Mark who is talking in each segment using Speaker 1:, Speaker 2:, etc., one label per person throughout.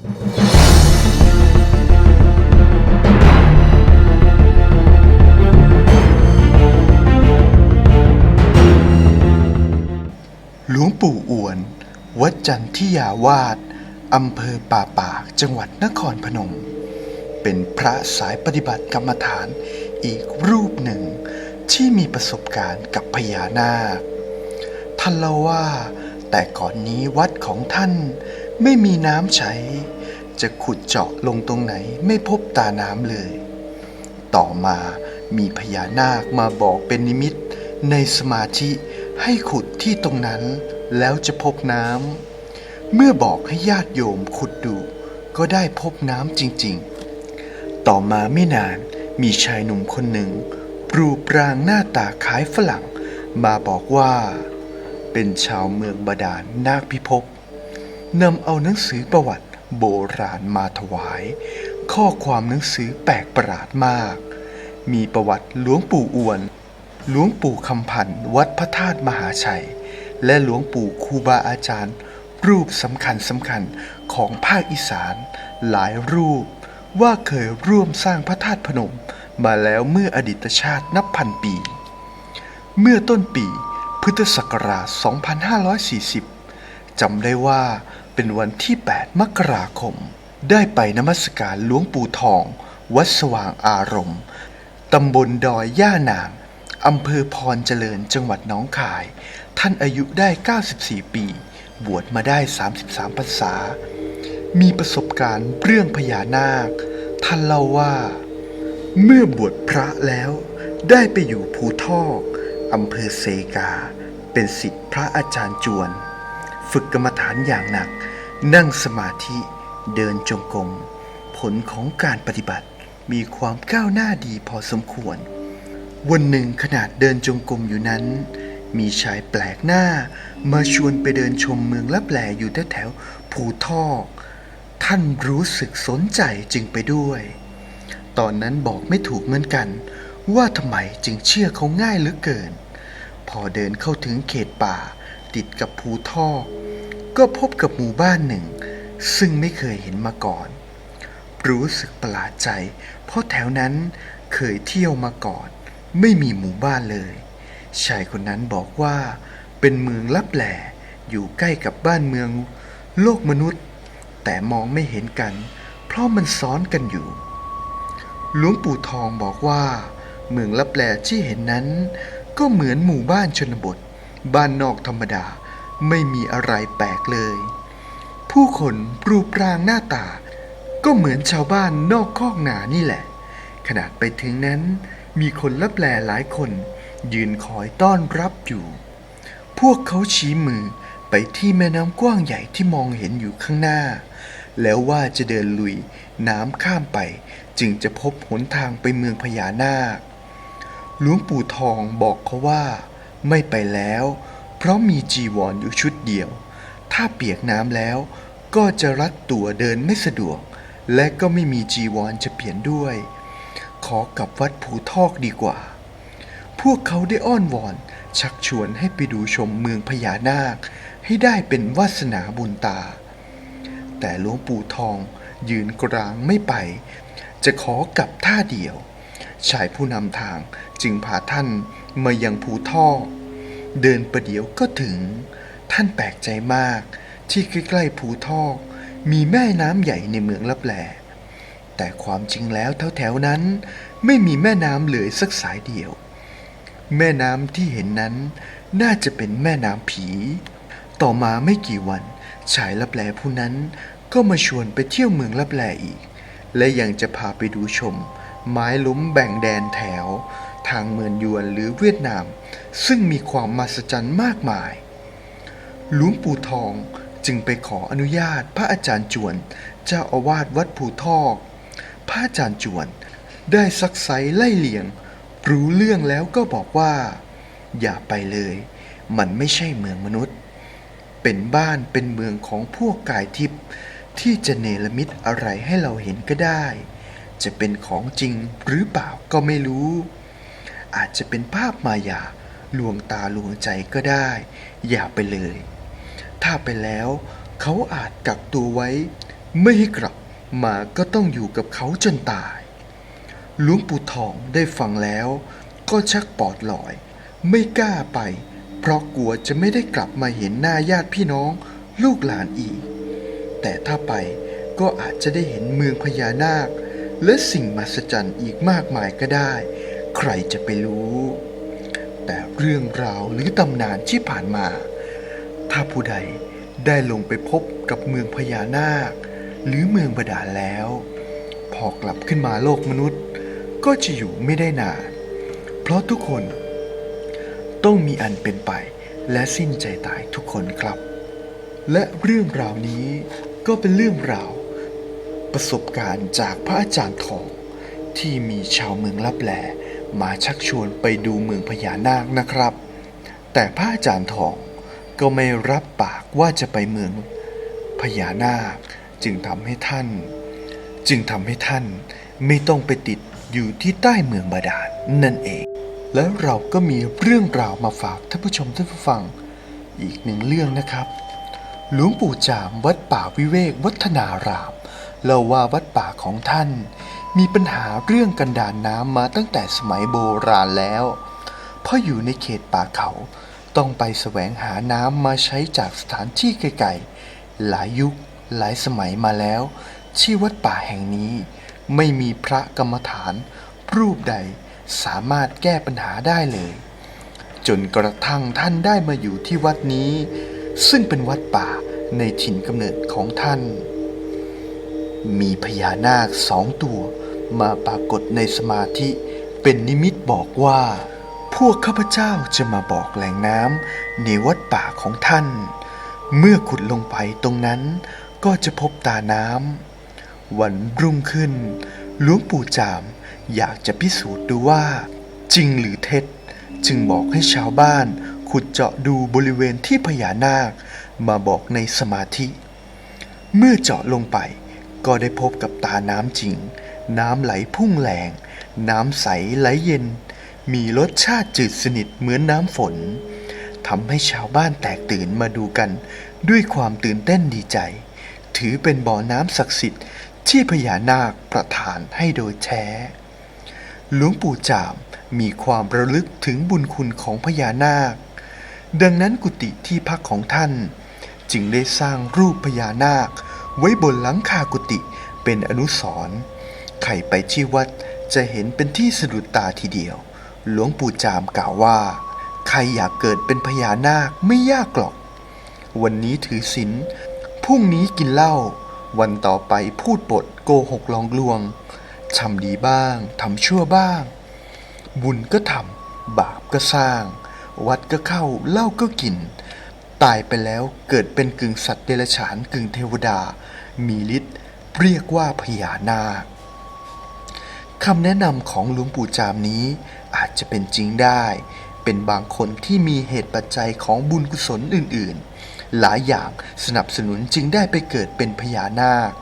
Speaker 1: หลวงปู่อวน วัดจันทิยาวาสอำเภอป่าปากจังหวัดนครพนม เป็นพระสายปฏิบัติกรรมฐานอีกรูปหนึ่งที่มีประสบการณ์กับพญานาคท่านเล่าว่า แต่ก่อนนี้วัดของท่าน ไม่มีน้ำใช้ จะขุดเจาะลงตรงไหนไม่พบตาน้ำเลย ต่อมามีพญานาคมาบอกเป็นนิมิต ในสมาธิให้ขุดที่ตรงนั้น แล้วจะพบน้ำเมื่อบอกให้ญาติโยมขุดดู ก็ได้พบน้ำจริงๆ ต่อมาไม่นานมีชายหนุ่มคนหนึ่ง รูปร่างหน้าตาคล้ายฝรั่ง มาบอกว่า เป็นชาวเมืองบาดาลนาคพิภพ นำเอาหนังสือประวัติโบราณมาถวาย ข้อความหนังสือแปลกประหลาดมาก มีประวัติหลวงปู่อวน หลวงปู่คำพันธ์วัดพระธาตุมหาชัย และหลวงปู่ครูบาอาจารย์ รูปสำคัญสำคัญของภาคอีสาน หลายรูปว่าเคยร่วมสร้างพระธาตุพนมมาแล้วเมื่ออดีตชาตินับพันปี เมื่อต้นปีพุทธศักราช 2540 จำได้ว่า เป็นวันที่ 8 มกราคม ได้ไปนมัสการหลวงปู่ทอง วัดสว่างอารมณ์ตำบลดอยย่านางอำเภอพรเจริญจังหวัดหนองคาย ท่านอายุได้ 94 ปี บวชมาได้ 33พรรษา มีประสบการณ์เรื่องพญานาค ท่านเล่าว่า เมื่อบวชพระแล้ว ได้ไปอยู่ภูทอกอำเภอเซกา เป็นศิษย์พระอาจารย์จวน ฝึกกรรมฐานอย่างหนัก นั่งสมาธิเดินจงกรมผลของการปฏิบัติมีความก้าวหน้าดีพอสมควร วันหนึ่งขนาดเดินจงกรมอยู่นั้น มีชายแปลกหน้า มาชวนไปเดินชมเมืองลับแลอยู่แถวๆภูทอก ท่านรู้สึกสนใจจึงไปด้วย ตอนนั้นบอกไม่ถูกเหมือนกัน ว่าทำไมจึงเชื่อเขาง่ายเหลือเกิน พอเดินเข้าถึงเขตป่าติดกับภูทอก ก็พบกับหมู่บ้านหนึ่ง ซึ่งไม่เคยเห็นมาก่อน รู้สึกประหลาดใจ เพราะแถวนั้นเคยเที่ยวมาก่อน ไม่มีหมู่บ้านเลย ชายคนนั้นบอกว่า เป็นเมืองลับแหลอยู่ใกล้กับบ้านเมืองโลกมนุษย์ แต่มองไม่เห็นกัน เพราะมันซ้อนกันอยู่ หลวงปู่ทองบอกว่า เมืองลับแหลที่เห็นนั้น ก็เหมือนหมู่บ้านชนบท บ้านนอกธรรมดา ไม่มีอะไรแปลกเลย ผู้คนรูปร่างหน้าตา ก็เหมือนชาวบ้านนอกคอกหนานี่แหละ ขนาดไปถึงนั้น มีคนลับแลหลายคน ยืนคอยต้อนรับอยู่ พวกเขาชี้มือไปที่แม่น้ำกว้างใหญ่ที่มองเห็นอยู่ข้างหน้า แล้วว่าจะเดินลุยน้ำข้ามไป จึงจะพบหนทางไปเมืองพญานาคหลวงปู่ทองบอกเขาว่า ไม่ไปแล้ว เพราะมีจีวรออยู่ชุดเดียว ถ้าเปียกน้ำแล้ว ก็จะรัดตัวเดินไม่สะดวก และก็ไม่มีจีวรจะเปลี่ยนด้วย ขอกลับวัดภูทอกดีกว่า พวกเขาได้อ้อนวอนชักชวนให้ไปดูชมเมืองพญานาค ให้ได้เป็นวาสนาบุญตา แต่หลวงปู่ทองยืนกรางไม่ไป จะขอกลับท่าเดียว ชายผู้นำทางจึงพาท่านมายังภูทอก เดินประเดี๋ยวก็ถึง ท่านแปลกใจมาก ที่ใกล้ๆภูทอก มีแม่น้ำใหญ่ในเมืองลับแล แต่ความจริงแล้วแถวๆนั้น ไม่มีแม่น้ำเลยสักสายเดียว แม่น้ำที่เห็นนั้น น่าจะเป็นแม่น้ำผี ต่อมาไม่กี่วันชายลับแลผู้นั้นก็มาชวนไปเที่ยวเมืองลับแลอีก และยังจะพาไปดูชม ไม้ล้มแบ่งแดนแถว ทางเมืองยวนหรือเวียดนาม ซึ่งมีความมหัศจรรย์มากมาย หลวงปู่ทองจึงไปขออนุญาตพระอาจารย์จวน เจ้าอาวาสวัดภูทอก พระอาจารย์จวน ได้ซักไซไล่เลียง รู้เรื่องแล้วก็บอกว่า อย่าไปเลย มันไม่ใช่เมืองมนุษย์ เป็นบ้านเป็นเมืองของพวกกายทิพย์ที่จะเนรมิตอะไรให้เราเห็นก็ได้ จะเป็นของจริงหรือเปล่าก็ไม่รู้ อาจจะเป็นภาพมายาลวงตาลวงใจก็ได้ อย่าไปเลย ถ้าไปแล้วเขาอาจกักตัวไว้ ไม่ให้กลับมาก็ต้องอยู่กับเขาจนตายหลวงปู่ทองได้ฟังแล้ว ก็ชักปอดลอย ไม่กล้าไป เพราะกลัวจะไม่ได้กลับมาเห็นหน้าญาติพี่น้องลูกหลานอีก แต่ถ้าไปก็อาจจะได้เห็นเมืองพญานาค และสิ่งมหัศจรรย์อีกมากมายก็ได้ ใครจะไปรู้ แต่เรื่องราวหรือตำนานที่ผ่านมา ถ้าผู้ใดได้ลงไปพบกับเมืองพญานาค หรือเมืองบาดาลแล้ว พอกลับขึ้นมาโลกมนุษย์ ก็จะอยู่ไม่ได้นาน เพราะทุกคนต้องมีอันเป็นไปและสิ้นใจตายทุกคนครับ และเรื่องราวนี้ก็เป็นเรื่องราว ประสบการณ์จากพระอาจารย์ทองที่มีชาวเมืองลับแล มาชักชวนไปดูเมืองพญานาคนะครับ แต่พระอาจารย์ทองก็ไม่รับปากว่าจะไปเมืองพญานาคจึงทำให้ท่าน จึงทำให้ท่านไม่ต้องไปติดอยู่ที่ใต้เมืองบาดาลนั่นเอง แล้วเราก็มีเรื่องราวมาฝากท่านผู้ชมท่านผู้ฟัง อีกหนึ่งเรื่องนะครับ หลวงปู่จามวัดป่าวิเวกวัฒนารามเล่าว่าวัดป่าของท่าน มีปัญหาเรื่องกันดานน้ำมาตั้งแต่สมัยโบราณแล้ว เพราะอยู่ในเขตป่าเขาต้องไปแสวงหาน้ำมาใช้จากสถานที่ไกลๆหลายยุคหลายสมัยมาแล้ว ที่วัดป่าแห่งนี้ ไม่มีพระกรรมฐาน รูปใดสามารถแก้ปัญหาได้เลย จนกระทั่งท่านได้มาอยู่ที่วัดนี้ ซึ่งเป็นวัดป่าในถิ่นกำเนิดของท่าน มีพญานาคสองตัว มาปรากฏในสมาธิ เป็นนิมิตบอกว่า พวกข้าพเจ้าจะมาบอกแหล่งน้ำในวัดป่าของท่าน เมื่อขุดลงไปตรงนั้นก็จะพบตาน้ำวันรุ่งขึ้นหลวงปู่จามอยากจะพิสูจน์ดูว่า จริงหรือเท็จ จึงบอกให้ชาวบ้าน ขุดเจาะดูบริเวณที่พญานาค มาบอกในสมาธิ เมื่อเจาะลงไปก็ได้พบกับตาน้ำจริง น้ำไหลพุ่งแรงน้ำใสไหลเย็น มีรสชาติจืดสนิทเหมือนน้ำฝนทำให้ชาวบ้านแตกตื่นมาดูกัน ด้วยความตื่นเต้นดีใจ ถือเป็นบ่อน้ำศักดิ์สิทธิ์ที่พญานาคประทานให้โดยแท้ หลวงปู่จามมีความระลึกถึงบุญคุณของพญานาค ดังนั้นกุฏิที่พักของท่าน จึงได้สร้างรูปพญานาค ไว้บนหลังคากุฏิเป็นอนุสรณ์ ใครไปที่วัดจะเห็นเป็นที่สะดุดตาทีเดียว หลวงปู่จามกล่าวว่า ใครอยากเกิดเป็นพญานาคไม่ยากหรอก วันนี้ถือศีลพรุ่งนี้กินเหล้า วันต่อไปพูดปดโกหกลองลวงทำดีบ้างทำชั่วบ้าง บุญก็ทำบาปก็สร้าง วัดก็เข้าเหล้าก็กิน ตายไปแล้วเกิดเป็นกึ่งสัตว์เดรัจฉานกึ่งเทวดา มีฤทธิ์เรียกว่าพญานาค คำแนะนำของหลวงปู่จามนี้อาจจะเป็นจริงได้ เป็นบางคนที่มีเหตุปัจจัยของบุญกุศลอื่นๆ หลายอย่างสนับสนุนจึงได้ไปเกิดเป็นพญานาค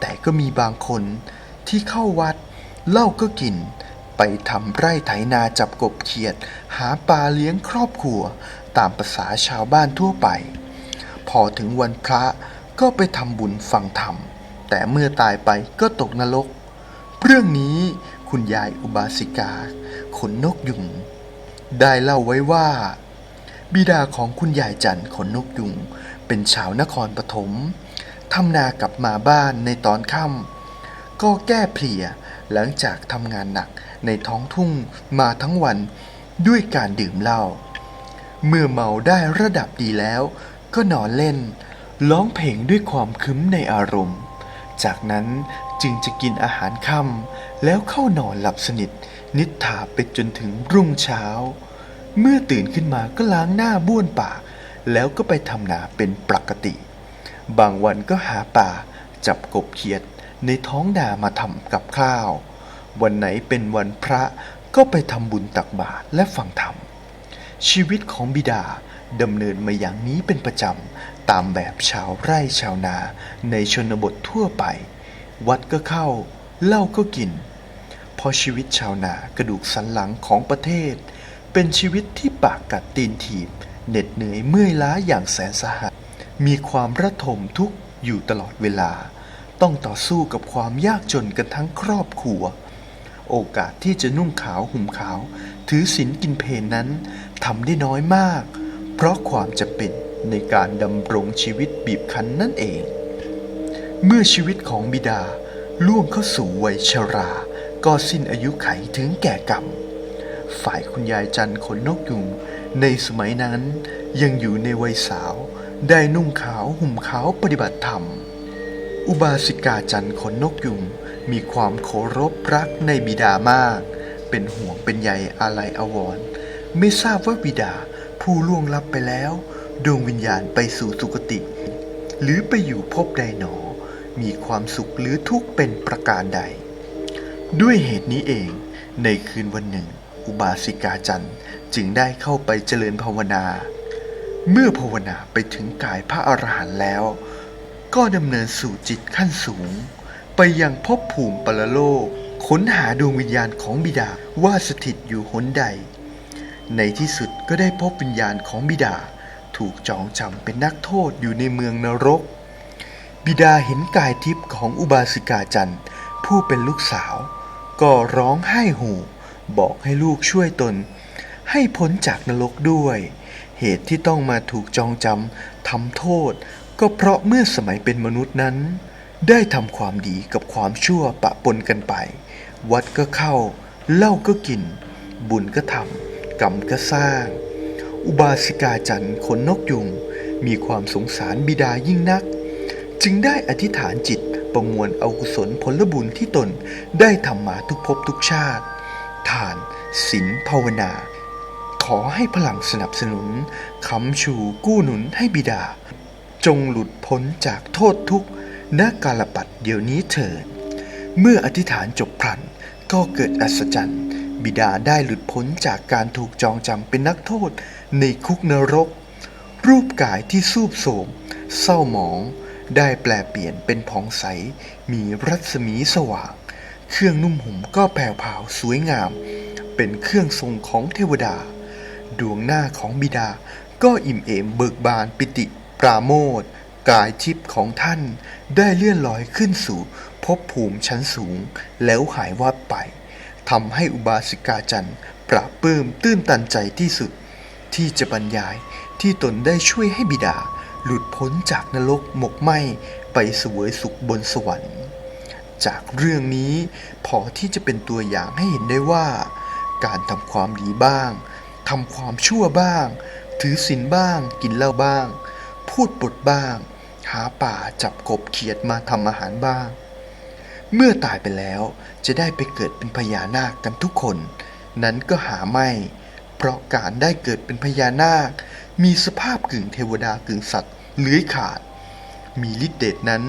Speaker 1: แต่ก็มีบางคนที่เข้าวัดเหล้าก็กิน ไปทำไร่ไถนาจับกบเขียด หาปลาเลี้ยงครอบครัว ตามประษาชาวบ้านทั่วไป พอถึงวันพระก็ไปทำบุญฟังธรรม แต่เมื่อตายไปก็ตกนรก เรื่องนี้คุณยายอุบาสิกา ขนนกยุง ได้เล่าไว้ว่า บิดาของคุณยายจันทร์ขนนกยุง เป็นชาวนครปฐมทำนากลับมาบ้านในตอนค่ำก็แก้เพลียหลังจากทำงานหนักในท้องทุ่งมาทั้งวันด้วยการดื่มเหล้าเมื่อเมาได้ระดับดีแล้ว ก็นอนเล่น ร้องเพลงด้วยความคึ้มในอารมณ์ จากนั้น จึงจะกินอาหารค่ำแล้วเข้านอนหลับสนิท นิทาไปจนถึงรุ่งเช้า เมื่อตื่นขึ้นมาก็ล้างหน้าบ้วนปากแล้วก็ไปทำนาเป็นปกติ บางวันก็หาป่า จับกบเขียดในท้องนามาทำกับข้าว วันไหนเป็นวันพระก็ไปทำบุญตักบาตรและฟังธรรม ชีวิตของบิดาดำเนินมาอย่างนี้เป็นประจำ ตามแบบชาวไร่ชาวนาในชนบททั่วไป วัดก็เข้า เหล้าก็กิน เพราะชีวิตชาวนากระดูกสันหลังของประเทศ เป็นชีวิตที่ปากกัดตีนถีบ เหน็ดเหนื่อยเมื่อยล้าอย่างแสนสาหัส มีความระทมทุกข์อยู่ตลอดเวลา ต้องต่อสู้กับความยากจนกันทั้งครอบครัว โอกาสที่จะนุ่งขาวห่มขาว ถือศีลกินเพลนั้นทำได้น้อยมาก เพราะความจะเป็นในการดำรงชีวิตบีบคั้นนั่นเอง เมื่อชีวิตของบิดาล่วงเข้าสู่วัยชรา ก็สิ้นอายุไขถึงแก่กรรม ฝ่ายคุณยายจันทร์ขนนกยุงในสมัยนั้นยังอยู่ในวัยสาว ได้นุ่งขาวห่มขาวปฏิบัติธรรม อุบาสิกาจันทร์ขนนกยุงมีความเคารพรักในบิดามาก เป็นห่วงเป็นใยอาลัยอาวรณ์ไม่ทราบว่าบิดาผู้ล่วงลับไปแล้ว ดวงวิญญาณไปสู่สุคติ หรือไปอยู่ภพใดหนอ มีความสุขหรือทุกข์เป็นประการใด ด้วยเหตุนี้เอง ในคืนวันหนึ่ง อุบาสิกาจันทร์จึงได้เข้าไปเจริญภาวนา เมื่อภาวนาไปถึงกายพระอรหันต์แล้ว ก็ดำเนินสู่จิตขั้นสูง ไปยังภพภูมิปรโลกค้นหาดวงวิญญาณของบิดาว่าสถิตอยู่หนใด ในที่สุดก็ได้พบวิญญาณของบิดา ถูกจองจำเป็นนักโทษอยู่ในเมืองนรก บิดาเห็นกายทิพย์ของอุบาสิกาจันทร์ผู้เป็นลูกสาว ก็ร้องไห้โหูบอกให้ลูกช่วยตน ให้พ้นจากนรกด้วย เหตุที่ต้องมาถูกจองจำทำโทษ ก็เพราะเมื่อสมัยเป็นมนุษย์นั้น ได้ทำความดีกับความชั่วปะปนกันไป วัดก็เข้าเหล้าก็กิน บุญก็ทำกรรมก็สร้าง อุบาสิกาจันทร์ขนนกยุงมีความสงสารบิดายิ่งนัก จึงได้อธิษฐานจิตประมวลเอากุศลผลบุญที่ตนได้ทำมาทุกภพทุกชาติ ทานศีลภาวนา ขอให้พลังสนับสนุนค้ำชูกู้หนุนให้บิดา จงหลุดพ้นจากโทษทุกข์ณกาลปัดเดี๋ยวนี้เถิดเมื่ออธิษฐานจบพลันก็เกิดอัศจรรย์ บิดาได้หลุดพ้นจากการถูกจองจำเป็นนักโทษในคุกนรก รูปกายที่สูบโสมเศร้าหมอง ได้แปลเปลี่ยนเป็นผ่องใส มีรัศมีสว่าง เครื่องนุ่มห่มก็แผ่วผาวสวยงาม เป็นเครื่องทรงของเทวดา ดวงหน้าของบิดาก็อิ่มเอมเบิกบานปิติปราโมทกายทิพย์ของท่านได้เลื่อนลอยขึ้นสู่ภพภูมิชั้นสูงแล้วหายวับไปทำให้อุบาสิกาจันทร์ปราบปื้มตื้นตันใจที่สุด ที่จะบรรยายที่ตนได้ช่วยให้บิดา หลุดพ้นจากนรกหมกไหมไปเสวยสุขบนสวรรค์ จากเรื่องนี้พอที่จะเป็นตัวอย่างให้เห็นได้ว่า การทำความดีบ้างทำความชั่วบ้าง ถือศีลบ้าง กินเหล้าบ้าง พูดปดบ้าง หาป่าจับกบเขียดมาทำอาหารบ้าง เมื่อตายไปแล้วจะได้ไปเกิดเป็นพญานาคกันทุกคน นั้นก็หาไม่ เพราะการได้เกิดเป็นพญานาค มีสภาพกึ่งเทวดากึ่งสัตว์ เลื้อยขาด มีฤทธิเดชนั้น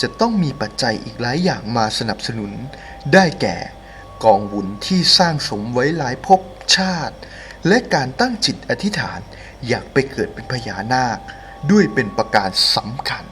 Speaker 1: จะต้องมีปัจจัยอีกหลายอย่างมาสนับสนุน ได้แก่ กองบุญที่สร้างสมไว้หลายภพชาติ และการตั้งจิตอธิษฐานอยากไปเกิดเป็นพญานาค ด้วยเป็นประการสำคัญ